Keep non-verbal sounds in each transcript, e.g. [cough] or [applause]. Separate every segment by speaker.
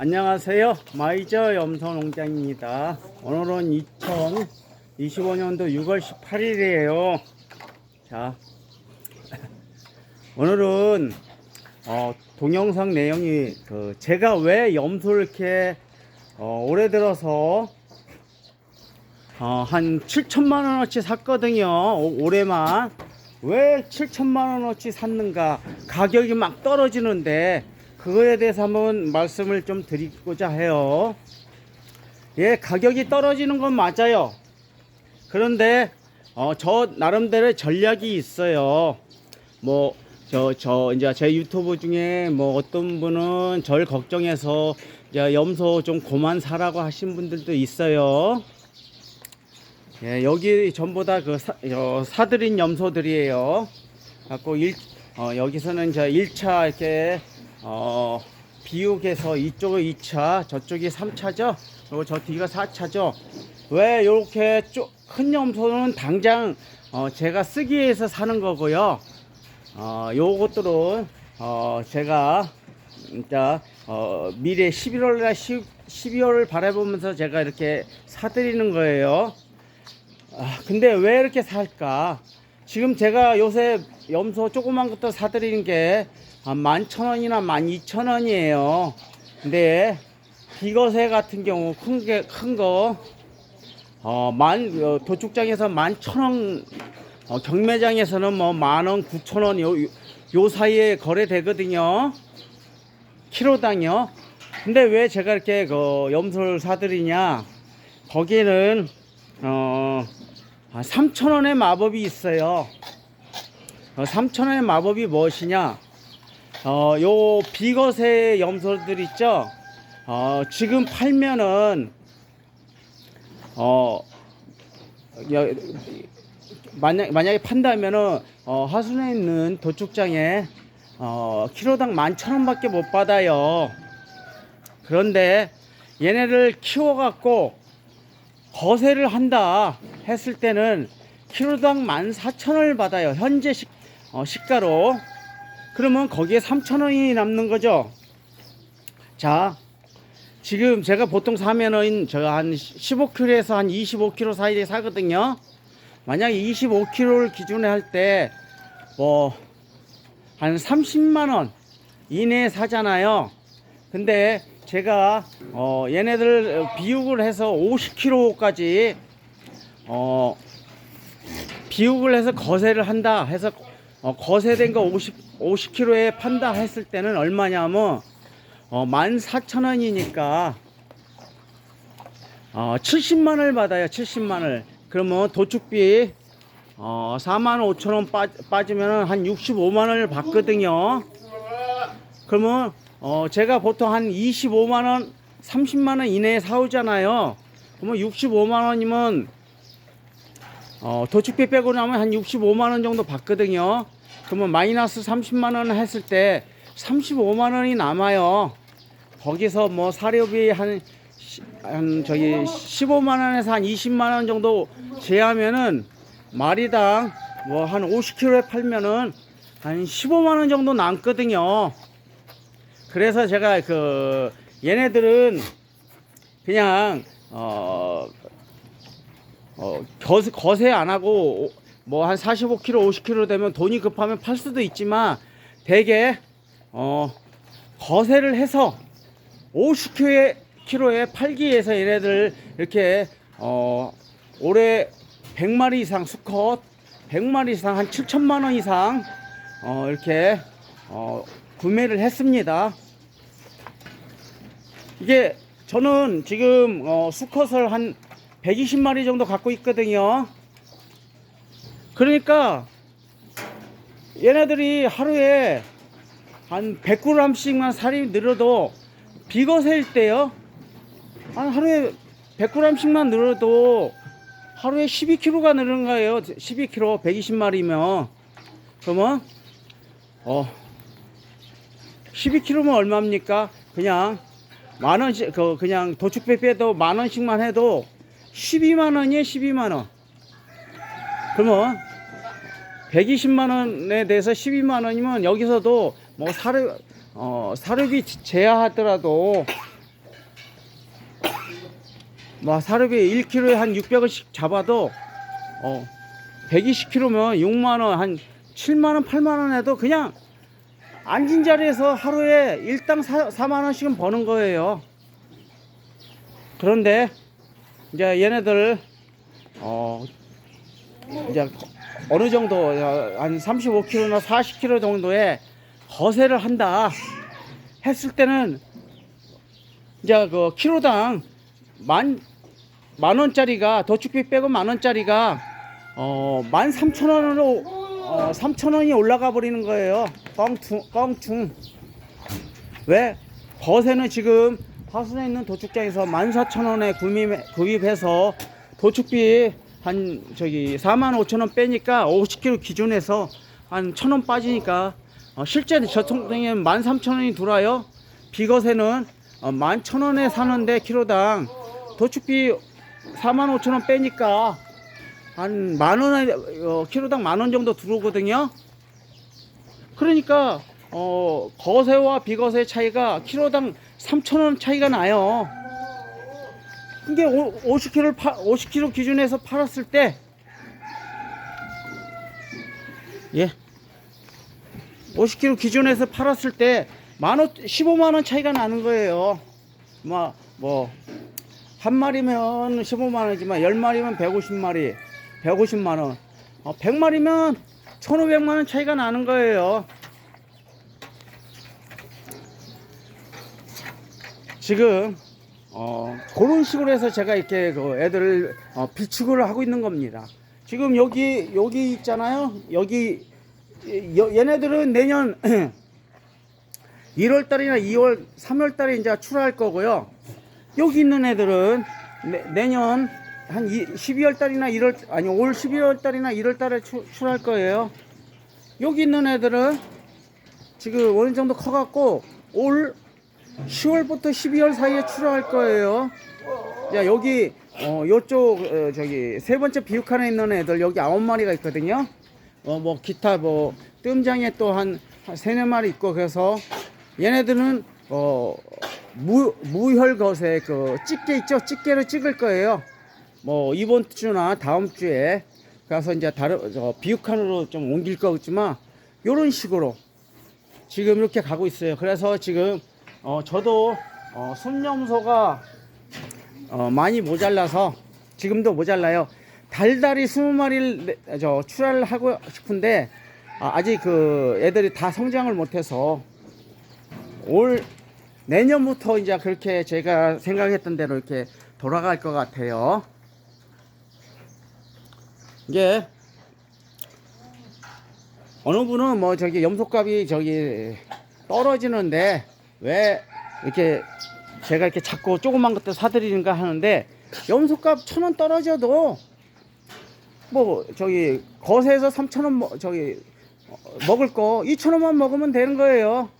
Speaker 1: 안녕하세요. 마이저 염소농장입니다. 오늘은 2025년도 6월 18일이에요. 자, [laughs] 오늘은 어, 동영상 내용이 그 제가 왜 염소를 이렇게 어, 올해 들어서 어, 한 7천만 원어치 샀거든요. 오- 올해만. 왜 7천만 원어치 샀는가? 가격이 막 떨어지는데 그거에 대해서 한번 말씀을 좀 드리고자 해요. 예, 가격이 떨어지는 건 맞아요. 그런데 어, 저 나름대로 전략이 있어요. 뭐 저 저 이제 제 유튜브 중에 뭐 어떤 분은 절 걱정해서 이제 염소 좀 고만 사라고 하신 분들도 있어요. 예, 여기 전부 다 그 사, 어, 사들인 염소들이에요. 갖고 일, 어, 여기서는 이제 1차 이렇게 어, 비육에서 이쪽은 2차, 저쪽이 3차죠. 그리고 저 뒤가 4차죠. 왜 이렇게 쪼, 큰 염소는 당장 어, 제가 쓰기 위해서 사는 거고요. 어, 요것들은 어, 제가 진짜 어, 미래 11월날 12월을 바라보면서 제가 이렇게 사드리는 거예요. 아, 근데 왜 이렇게 살까? 지금 제가 요새 염소 조그만 것도 사드리는 게한 11,000원이나 12,000원이에요. 근데 비거세 같은 경우 큰 게, 큰 거, 어, 만, 어, 도축장에서 11,000원, 어, 경매장에서는 뭐 만원, 9,000원 요, 요, 요 사이에 거래되거든요. 키로당요. 근데 왜 제가 이렇게 그 염소를 사드리냐? 거기는 어, 3,000원의 마법이 있어요. 어, 3,000원의 마법이 무엇이냐? 어, 요 비거세 염소들 있죠? 어, 지금 팔면은, 어, 여- 만약, 만약에 판다면은, 어, 하순에 있는 도축장에, 어, 키로당 11,000원 밖에 못 받아요. 그런데 얘네를 키워갖고, 거세를 한다 했을 때는 키로당 14,000원을 받아요. 현재 시, 어, 시가로. 그러면 거기에 3,000원이 남는 거죠. 자, 지금 제가 보통 사면은 제가 한 15kg에서 한 25kg 사이에 사거든요. 만약에 25kg를 기준에 할 때 뭐 한 30만 원 이내에 사잖아요. 근데 제가 어 얘네들 비육을 해서 50kg까지 어 비육을 해서 거세를 한다 해서 어 거세된 거 50, 50kg에 판다 했을 때는 얼마냐면 어 14,000원이니까 어 70만 원을 받아요 70만 원 그러면 도축비 어 4만 5천 원 빠, 빠지면 한 65만 원을 받거든요 그러면 어 제가 보통 한 25만 원, 30만 원 이내에 사오잖아요. 그러면 65만 원이면 어 도축비 빼고 나면 한 65만 원 정도 받거든요. 그러면 마이너스 30만 원 했을 때 35만 원이 남아요. 거기서 뭐 사료비 한, 시- 한 저기 15만 원에서 한 20만 원 정도 제하면은 마리당 뭐 한 50kg에 팔면은 한 15만 원 정도 남거든요. 그래서 제가 그 얘네들은 그냥 어, 어 거세, 안 하고 뭐 한 45kg, 50kg 되면 돈이 급하면 팔 수도 있지만 대개 어 거세를 해서 50kg에 키로에 팔기 위해서 얘네들 이렇게 어 올해 100마리 이상 수컷 100마리 이상 한 7천만 원 이상 어 이렇게 어 구매를 했습니다. 이게 저는 지금 어, 수컷을 한 120마리 정도 갖고 있거든요. 그러니까 얘네들이 하루에 한 100g씩만 살이 늘어도 비거세일 때요. 한 하루에 100g씩만 늘어도 하루에 12kg가 늘는 거예요. 12kg 120마리면 그러면 어 12kg면 얼마입니까? 그냥 만 원씩 그 그냥 도축비 빼도 만 원씩만 해도 12만 원이에요, 12만 원. 그러면 120만 원에 대해서 12만 원이면 여기서도 뭐 사료 어 사료비 제하하더라도 뭐 사료비 1kg에 한 600원씩 잡아도 어 120kg면 6만 원, 한 7만 원, 8만 원 해도 그냥 앉은 자리에서 하루에 일당 4, 4만 원씩은 버는 거예요. 그런데 이제 얘네들 어 이제 어느 정도 한 35kg나 40kg 정도의 거세를 한다 했을 때는 이제 그 키로당 만, 만 원짜리가 도축비 빼고 만 원짜리가 어, 만 삼천 원으로 어, 삼천 원이 올라가 버리는 거예요. 껑충, 껑충. 왜? 거세는 지금 화순에 있는 도축장에서 만 사천 원에 구입, 구입해서 도축비 한 저기 4만 5천 원 빼니까 50kg 기준에서 한천원 빠지니까 어, 실제 저 통장에 만 삼천 원이 들어와요. 비거세는 어, 만천 원에 사는데 키로당 도축비 4만 5천 원 빼니까 한 만 원에 어, 키로당 만 원 정도 들어오거든요. 그러니까 어, 거세와 비거세 차이가 키로당 3천 원 차이가 나요. 이게 50kg 50kg 기준에서 팔았을 때 예. 50kg 기준에서 팔았을 때 만원 15만 원 차이가 나는 거예요. 뭐 뭐 한 마리면 15만 원이지만 10마리면 150마리 150만 원. 어, 100마리면 1,500만 원 차이가 나는 거예요. 지금 어, 그런 식으로 해서 제가 이렇게 그 애들을 어, 비축을 하고 있는 겁니다. 지금 여기 여기 있잖아요. 여기 여- 얘네들은 내년 [clears throat] 1월 달이나 2월, 3월 달에 이제 출하할 거고요. 여기 있는 애들은 내, 년한 12월 달이나 1월 아니 올 12월 달이나 1월 달에 출, 출할 거예요. 여기 있는 애들은 지금 어느 정도 커 갖고 올 10월부터 12월 사이에 출하할 거예요. 자, 여기 어 요쪽 어, 저기 세 번째 비육칸에 있는 애들 여기 아홉 마리가 있거든요. 어 뭐 기타 뭐 뜸장에 또한 세네 마리 있고 그래서 얘네들은 어 무, 무혈것에 그 집게 있죠? 집게를 찍을 거예요. 뭐 이번 주나 다음 주에 가서 이제 다른 저 비육칸으로 좀 옮길 거겠지만 요런 식으로 지금 이렇게 가고 있어요. 그래서 지금 어 저도 어 순염소가 어 많이 모자라서 지금도 모자라요. 달달이 20마리를 내- 저 출하를 하고 싶은데 아, 아직 그 애들이 다 성장을 못해서 올 내년부터 이제 그렇게 제가 생각했던 대로 이렇게 돌아갈 것 같아요. 이게 어느 분은 뭐 저기 염소값이 저기 떨어지는데 왜 이렇게 제가 이렇게 자꾸 조그만 것들 사드리는가 하는데 염소값 천 원 떨어져도 뭐 저기 거세에서 삼천 원 먹- 저기 어, 먹을 거 이천 원만 먹으면 되는 거예요.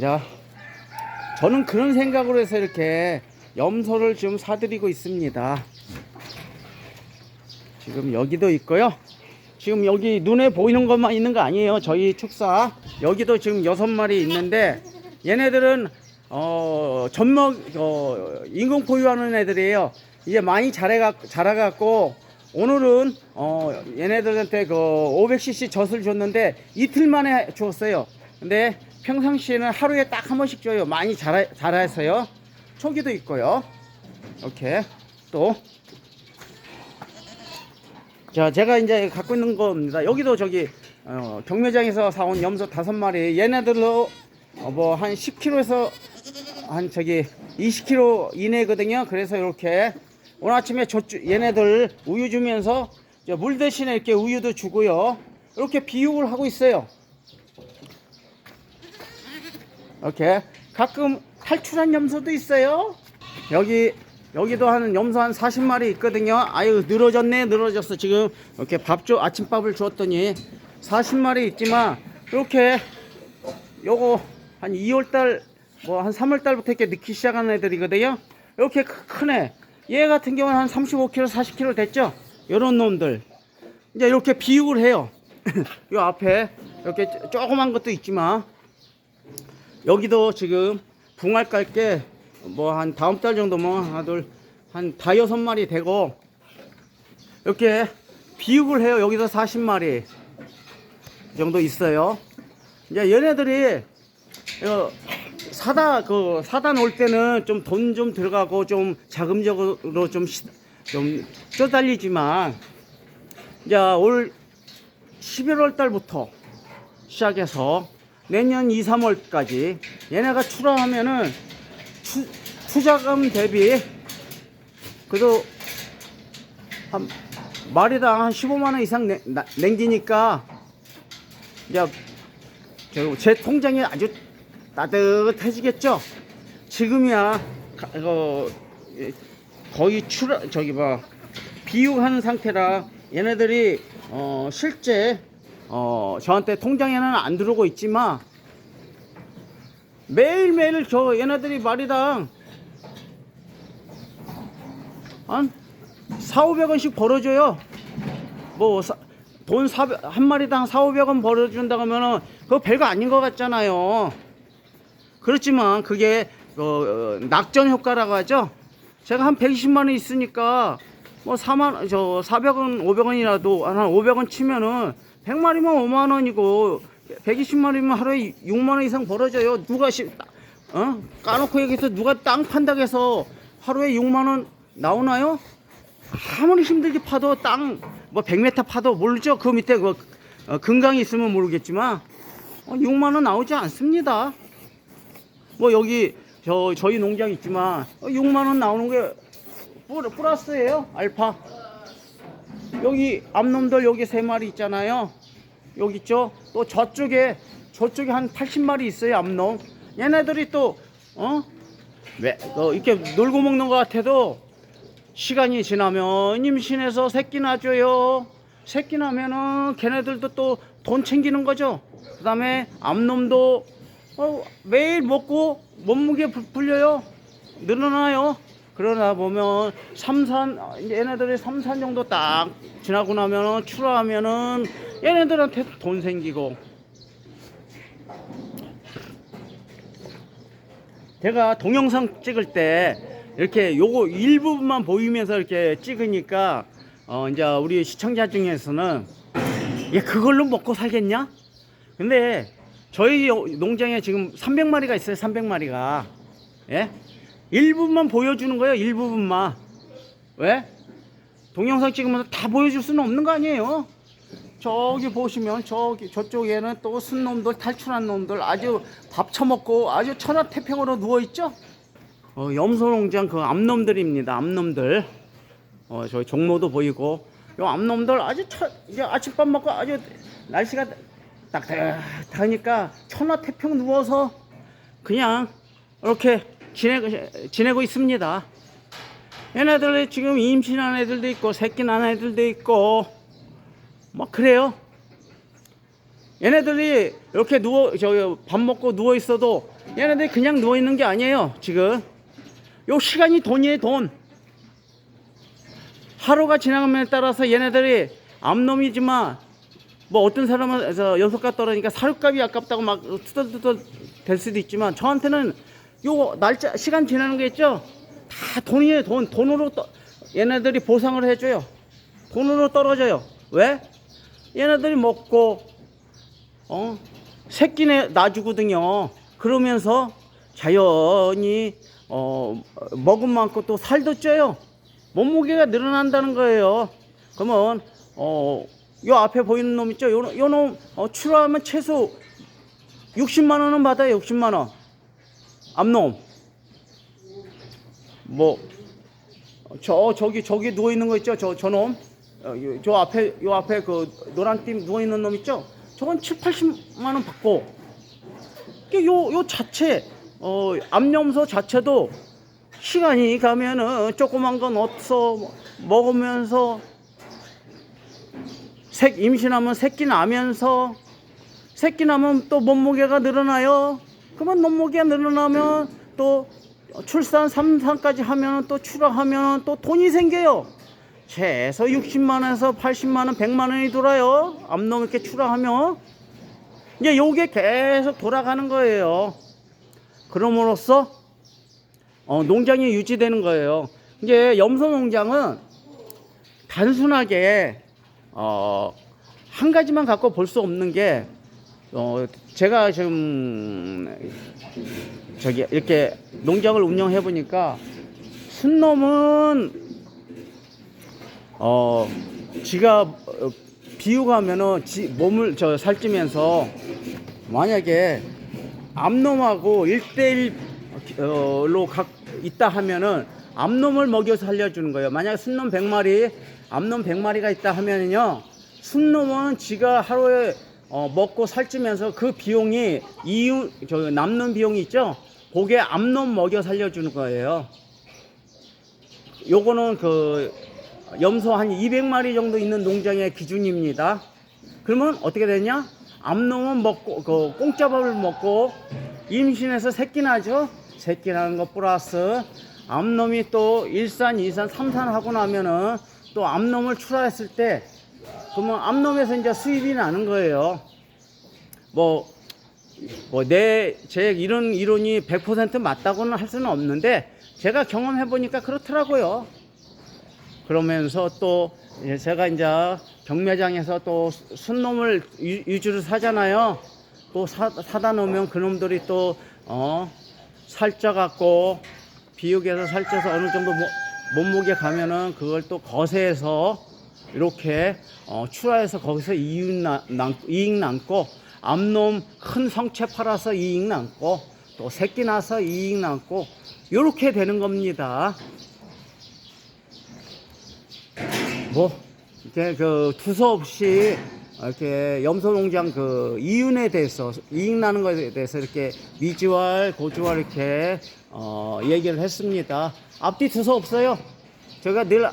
Speaker 1: 자, 저는 그런 생각으로 해서 이렇게 염소를 좀 사드리고 있습니다. 지금 여기도 있고요. 지금 여기 눈에 보이는 것만 있는 거 아니에요. 저희 축사 여기도 지금 여섯 마리 있는데 얘네들은 어 젖먹 어 인공 포유하는 애들이에요. 이제 많이 자라가 자라갖고 오늘은 어 얘네들한테 그 500cc 젖을 줬는데 이틀 만에 주었어요. 근데 평상시에는 하루에 딱 한 번씩 줘요. 많이 자라 자라서요. 초기도 있고요. 이렇게 또 자, 제가 이제 갖고 있는 겁니다. 여기도 저기 어, 경매장에서 사온 염소 다섯 마리. 얘네들로 어, 뭐한 10kg에서 한 저기 20kg 이내거든요. 그래서 이렇게 오늘 아침에 저 얘네들 우유 주면서 물 대신에 이렇게 우유도 주고요. 이렇게 비육을 하고 있어요. 이렇게 가끔 탈출한 염소도 있어요. 여기 여기도 한 염소 한 40마리 있거든요. 아유 늘어졌네 늘어졌어 지금 이렇게 밥줘 아침밥을 줬더니 40마리 있지만 이렇게 요거 한 2월달 뭐 한 3월달부터 이렇게 넣기 시작하는 애들이거든요. 이렇게 크- 크네. 얘 같은 경우는 한 35kg 40kg 됐죠. 요런 놈들 이제 이렇게 비육을 해요. [laughs] 요 앞에 이렇게 조그만 것도 있지만 여기도 지금 붕알 깔게 뭐 한 다음 달 정도면 하나 둘한 다여섯 마리 되고 이렇게 비육을 해요. 여기서 40마리 정도 있어요. 이제 얘네들이 이거 사다 그 사다 놓을 때는 좀 돈좀 들어가고 좀 자금적으로 좀좀 쪼달리지만 이제 올 11월 달부터 시작해서 내년 2, 3월까지 얘네가 출하하면은 투, 투자금 대비 그래도 한 마리당 한 15만 원 이상 내, 나, 남기니까 이제 저제 통장이 아주 따뜻해지겠죠. 지금이야 예, 거의 출하 저기 봐 비육하는 상태라 얘네들이 어 실제 어 저한테 통장에는 안 들어오고 있지만 매일매일 저 얘네들이 마리당 한 4, 500원씩 벌어줘요. 뭐, 사, 돈 사, 한 마리당 4, 500원 벌어준다고 하면은 그거 별거 아닌 것 같잖아요. 그렇지만 그게 어, 어, 낙전 효과라고 하죠. 제가 한 120만 원 있으니까 뭐 4만 저 400원, 500원이라도 한 500원 치면은 100마리면 5만 원이고 120마리면 하루에 6만 원 이상 벌어져요. 누가 시, 어? 까놓고 얘기해서 누가 땅 판다고 해서 하루에 6만 원 나오나요? 아무리 힘들게 파도 땅 뭐 100m 파도 모르죠. 그 밑에 그 어, 금강이 있으면 모르겠지만 어, 6만 원 나오지 않습니다. 뭐 여기 저 저희 농장 있지만 어, 6만 원 나오는 게 플- 플러스예요. 알파. 여기 암놈들 여기 세 마리 있잖아요. 여기 있죠. 또 저쪽에 저쪽에 한 80마리 있어요. 암놈. 얘네들이 또 어? 왜 어, 이렇게 놀고 먹는 것 같아도 시간이 지나면 임신해서 새끼 낳아줘요. 새끼 나면은 걔네들도 또 돈 챙기는 거죠. 그 다음에 암놈도 어, 매일 먹고 몸무게 불- 불려요. 늘어나요. 그러다 보면 삼산 얘네들이 삼산 정도 딱 지나고 나면은 출하하면은 얘네들한테 돈 생기고 제가 동영상 찍을 때 이렇게 요거 일부분만 보이면서 이렇게 찍으니까 어 이제 우리 시청자 중에서는 얘 그걸로 먹고 살겠냐? 근데 저희 요- 농장에 지금 300마리가 있어요. 300마리가 예? 일부분만 보여주는 거예요. 일부분만 왜? 동영상 찍으면서 다 보여줄 수는 없는 거 아니에요. 저기 보시면 저기 저쪽에는 또 순놈들 탈출한 놈들 아주 밥 처먹고 아주 천하태평으로 누워 있죠. 어, 염소농장 그 암놈들입니다. 암놈들. 어, 저희 종로도 보이고 요 암놈들 아주 처, 이제 아침밥 먹고 아주 날씨가 따뜻하니까 천하태평 누워서 그냥 이렇게 지내고 지내고 있습니다. 얘네들 지금 임신한 애들도 있고 새끼 난 애들도 있고 뭐 그래요. 얘네들이 이렇게 누워 저기 밥 먹고 누워 있어도 얘네들이 그냥 누워 있는 게 아니에요. 지금 요 시간이 돈이에요 돈. 하루가 지나감에 따라서 얘네들이 암놈이지만 뭐 어떤 사람은 저 연속가 떨어지니까 사료값이 아깝다고 막 투덜투덜 될 수도 있지만 저한테는 요 날짜 시간 지나는 게 있죠. 다 돈이에요 돈. 돈으로 떠, 얘네들이 보상을 해줘요. 돈으로 떨어져요. 왜? 얘네들이 먹고 어 새끼네 놔주거든요. 그러면서 자연히 어 먹은 만큼 또 살도 쪄요. 몸무게가 늘어난다는 거예요. 그러면 어 요 앞에 보이는 놈 있죠? 요, 요 놈 어, 출하하면 최소 60만 원은 받아요. 60만 원. 암놈. 뭐 저 저기 저기 누워 있는 거 있죠? 저 저 놈. 어, 요- 저 앞에 요 앞에 그 노란 띠 누워 있는 놈 있죠? 저건 7, 80만 원 받고. 요, 요 자체 어 암염소 자체도 시간이 가면은 조그만 건 없어 먹으면서 색 임신하면 새끼 나면서 새끼 나면 또 몸무게가 늘어나요. 그러면 몸무게가 늘어나면 또 출산 3산까지 하면 또 출하하면 또 돈이 생겨요. 최소 60만 원에서 80만 원, 100만 원이 돌아요. 암놈 이렇게 출하하면 이제 요게 계속 돌아가는 거예요. 그럼으로써 어, 농장이 유지되는 거예요. 이게 염소 농장은 단순하게 어, 한 가지만 갖고 볼 수 없는 게 어, 제가 지금 저기 이렇게 농장을 운영해 보니까 순놈은 어 지가 어, 비유가면은 지 몸을 저 살찌면서 만약에 암놈하고 1대1로 각 있다 하면은 암놈을 먹여서 살려주는 거예요. 만약에 순놈 100마리, 암놈 100마리가 있다 하면은요. 순놈은 지가 하루에 어, 먹고 살찌면서 그 비용이 이유 저 남는 비용이 있죠. 그게 암놈 먹여 살려주는 거예요. 요거는 그 염소 한 200마리 정도 있는 농장의 기준입니다. 그러면 어떻게 되냐? 암놈은 먹고 그 공짜밥을 먹고 임신해서 새끼 나죠. 새끼 나는 것 플러스 암놈이 또 1산, 2산, 3산 하고 나면은 또 암놈을 출하했을 때 그러면 암놈에서 이제 수입이 나는 거예요. 뭐 뭐 내 제 이런 이론이 100% 맞다고는 할 수는 없는데 제가 경험해 보니까 그렇더라고요. 그러면서 또 제가 이제 경매장에서 또 순놈을 유- 유주를 사잖아요. 또 사, 사다 놓으면 그놈들이 또 어, 살쪄갖고 비육에서 살쪄서 어느 정도 모- 몸무게 가면은 그걸 또 거세해서 이렇게 어, 출하해서 거기서 이익, 나, 남, 이익 남고 암놈 큰 성체 팔아서 이익 남고 또 새끼 나서 이익 남고 이렇게 되는 겁니다. 뭐 이렇게 그 두서없이 이렇게 염소농장 그 이윤에 대해서 이익 나는 것에 대해서 이렇게 미지왈 고지왈 이렇게 어 얘기를 했습니다. 앞뒤 두서 없어요. 제가 늘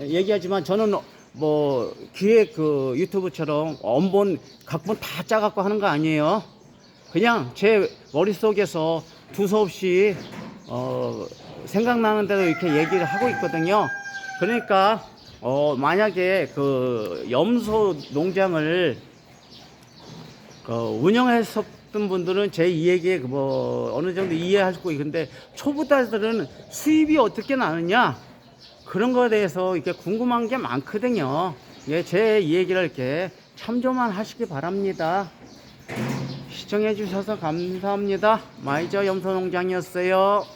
Speaker 1: 얘기하지만 저는 뭐 기획 그 유튜브처럼 원본 각본 다 짜갖고 하는 거 아니에요. 그냥 제 머릿속에서 두서 없이 어 생각나는 대로 이렇게 얘기를 하고 있거든요. 그러니까 어 만약에 그 염소 농장을 그 운영했었던 분들은 제 이야기에 그뭐 어느 정도 이해할 수 있고 근데 초보자들은 수입이 어떻게 나느냐 그런 거에 대해서 이렇게 궁금한 게 많거든요. 예, 제 얘기를 이렇게 참조만 하시기 바랍니다. 시청해 주셔서 감사합니다. 마이저 염소농장이었어요.